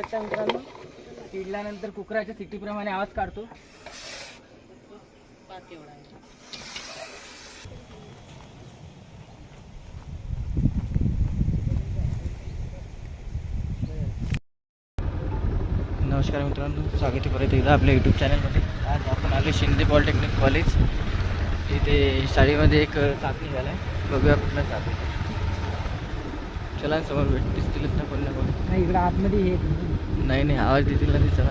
शकता मित्रांनो चिडल्यानंतर कुकराच्या सिटीप्रमाणे आवाज काढतो. नमस्कार मित्रांनो स्वागत आहे परत एकदा आपल्या यूट्यूब चॅनलमध्ये आज आपण आलो शिंदे पॉलिटेक्निक कॉलेज इथे शाळेमध्ये एक साप निघाला आहे बघूया कुठला आहे. चला समोर भेट दिसतीलच ना कोण ना कोण नाही इकडे आतमध्ये हे नाही नाही आवाज देतील ना ते चला.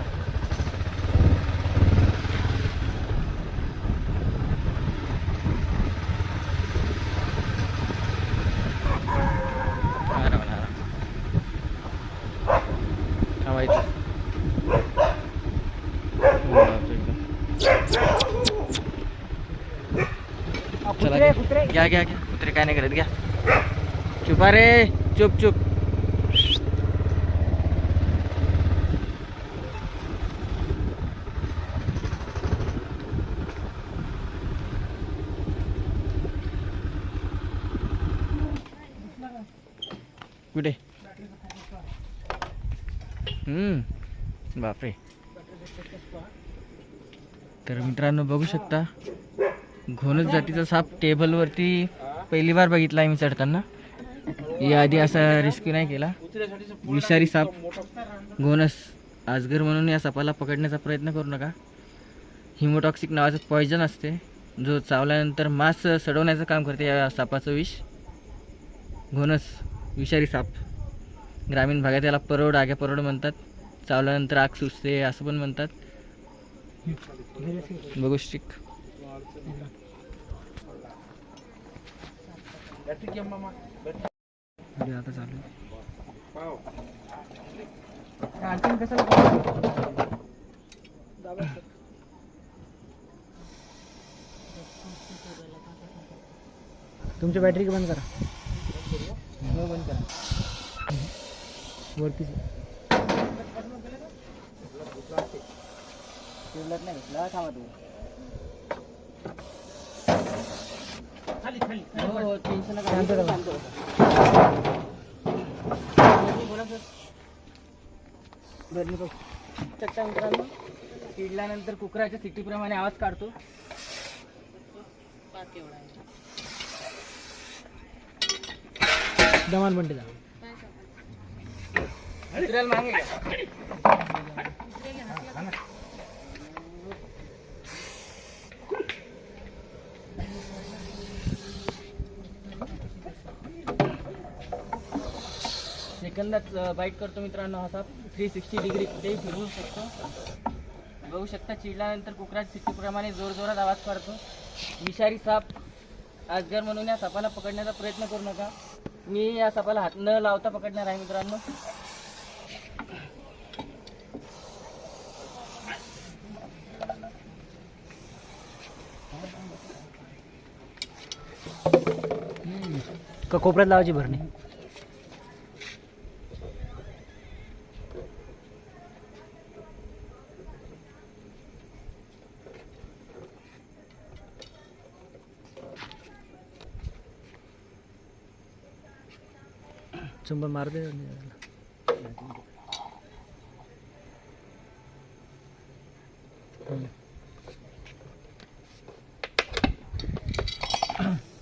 आराम आराम. थांबायचं. चला कुत्रे कुत्रे. घ्या घ्या घ्या. कुत्रे काय नाही करत घ्या. चुपा रे. चुप चुप. कुठे? हम्म. बापरे. तर मित्रांनो बघू शकता घोणस जातीचा साप टेबलवरती पहिली बार बघितला आहे मी या आधी असा रेस्क्यू नाही केला. विषारी साप गोनस आजगर म्हणून या सापाला पकडण्याचा प्रयत्न करू नका. हिमोटॉक्सिक नावाचं पॉयझन असते जो चावल्यानंतर मांस सडवण्याचं काम करते या सापाचं विष. घोनस विषारी साप. ग्रामीण भागात याला परोड आग्या परोड म्हणतात. चावल्यानंतर आग सुचते असं पण म्हणतात. बघू स्टिक व्हिडिओ आता चालू तुमची बॅटरी बंद करा. बंद करा. वरती नाही भेटला थांबा तू. हो, हो, टेन्शन बोला सर. बरं, बघ. शकता मित्रांनो चिडल्यानंतर कुकराच्या सिटीप्रमाणे आवाज काढतो दमान म्हणते जा कुत्र्याला मागे सेकंदात बाईट करतो मित्रांनो हा साप. थ्री सिक्स्टी डिग्री कुठेही फिरवू शकतो. बघू शकता चिडल्यानंतर कुकरा सिटीप्रमाणे जोरजोरात आवाज काढतो. विषारी साप आजगर म्हणून या सापाला पकडण्याचा प्रयत्न करू नका. मी या सापाला हात न लावता पकडणार आहे मित्रांनो. का कोपऱ्यात लावायची भरणी? चुंबन मारते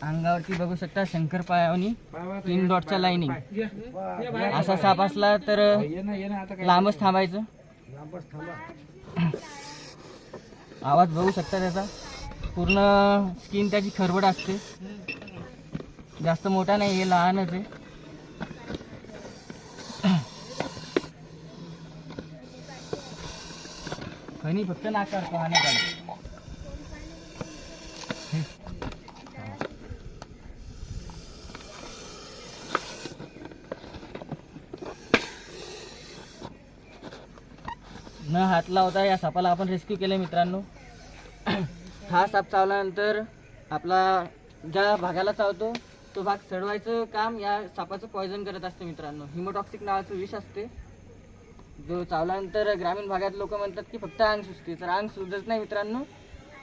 अंगावरती बघू शकता शंकर पायावनी तीन डॉटच्या लाईनिंग असा साप असला तर लांबच थांबायचं. आवाज बघू शकता त्याचा. पूर्ण स्किन त्याची खरबड असते. जास्त मोठा नाही हे लहानच आहे. खनी फक्त नाकार पाहण्यात न हात लावता या सापाला आपण रेस्क्यू केलं मित्रांनो. हा साप चावल्यानंतर आपला ज्या भागाला चावतो तो भाग सडवायचं काम या सापाचं पॉयझन करत असते मित्रांनो. हिमोटॉक्सिक नावाचं विष असते. जो चावल्यानंतर ग्रामीण भागात लोक म्हणतात की फक्त अंग सुचते तर अंग सुजत नाही मित्रांनो.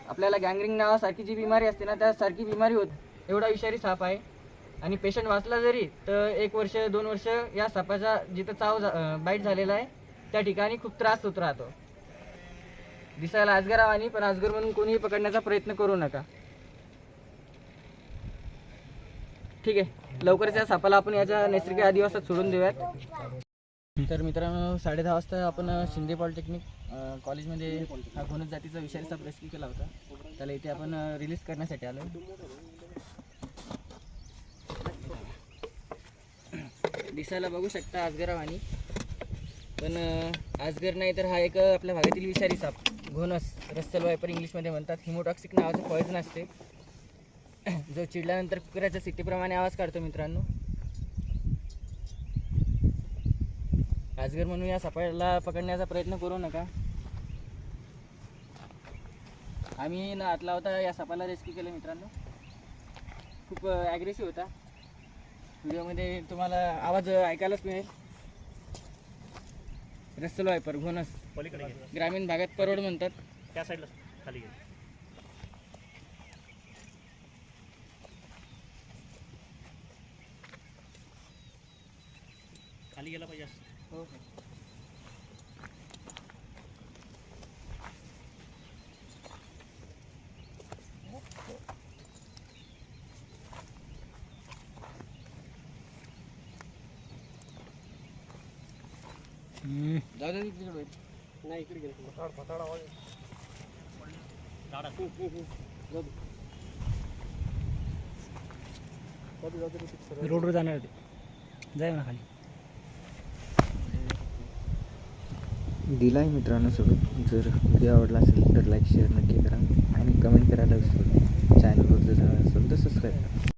आपल्याला गँगरिंग नावासारखी जी बिमारी असते ना त्यासारखी बिमारी होत. एवढा विषारी साप आहे. आणि पेशंट वाचला जरी तर एक वर्ष दोन वर्ष या सापाचा जिथं चाव बाईट झालेला आहे त्या ठिकाणी खूप त्रास होत राहतो. दिसायला आजगर आणि पण आजगर म्हणून कोणीही पकडण्याचा प्रयत्न करू नका. ठीक आहे. लवकरच या सापाला आपण याच्या नैसर्गिक आदिवासात सोडून देऊयात. तर मित्रांनो साडे दहा वाजता आपण शिंदे पॉलिटेक्निक कॉलेजमध्ये हा घोणस जातीचा विषारी साप रेस्क्यू केला होता. त्याला इथे आपण रिलीज करण्यासाठी आलो दिसायला बघू शकता आजगरावानी पण आजगर नाही तर हा एक आपल्या भागातील विषारी साप घोणस रस्सल वायपर इंग्लिशमध्ये म्हणतात. हिमोटॉक्सिक नावाचं पॉयझन असते. जो चिडल्यानंतर कुकराच्या सिटीप्रमाणे आवाज काढतो मित्रांनो. आजगर म्हणून या सापाला पकडण्याचा प्रयत्न करू नका. आम्ही ना आतला होता या सापाला रेस्क्यू केलं मित्रांनो. खूप ॲग्रेसिव्ह होता. व्हिडिओमध्ये तुम्हाला आवाज ऐकायलाच मिळेल. रस्सल वायपर घोणस. पलीकडे ग्रामीण भागात परोड म्हणतात. त्या साईडला खाली घे. खाली गेला पाहिजे असं. हो जाऊ दे तिकडे बैठ. नाही इकडे गेलं झाड असं. रोडवर जाणार होते जाय ना खाली दिला आहे मित्रांनो सोडून जर व्हिडिओ आवडला असेल तर लाईक शेअर नक्की करा आणि कमेंट करायला विसरू नका. चॅनलवर जर असेल तर सबस्क्राईब करा.